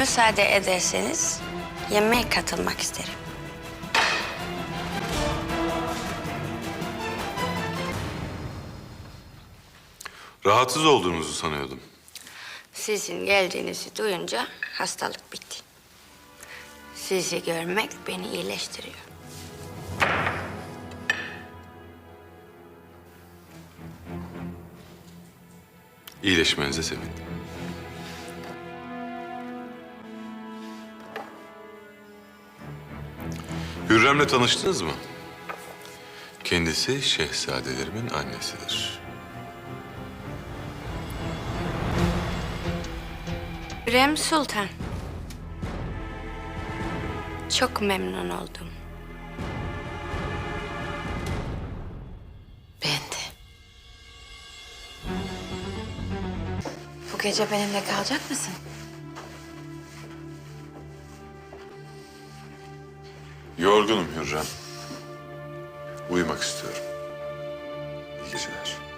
Müsaade ederseniz yemeğe katılmak isterim. Rahatsız olduğunuzu sanıyordum. Sizin geldiğinizi duyunca hastalık bitti. Sizi görmek beni iyileştiriyor. İyileşmenize sevindim. Hürrem'le tanıştınız mı? Kendisi şehzadelerimin annesidir. Hürrem Sultan. Çok memnun oldum. Ben de. Bu gece benimle kalacak mısın? Yorgunum Hürrem. Uyumak istiyorum. İyi geceler.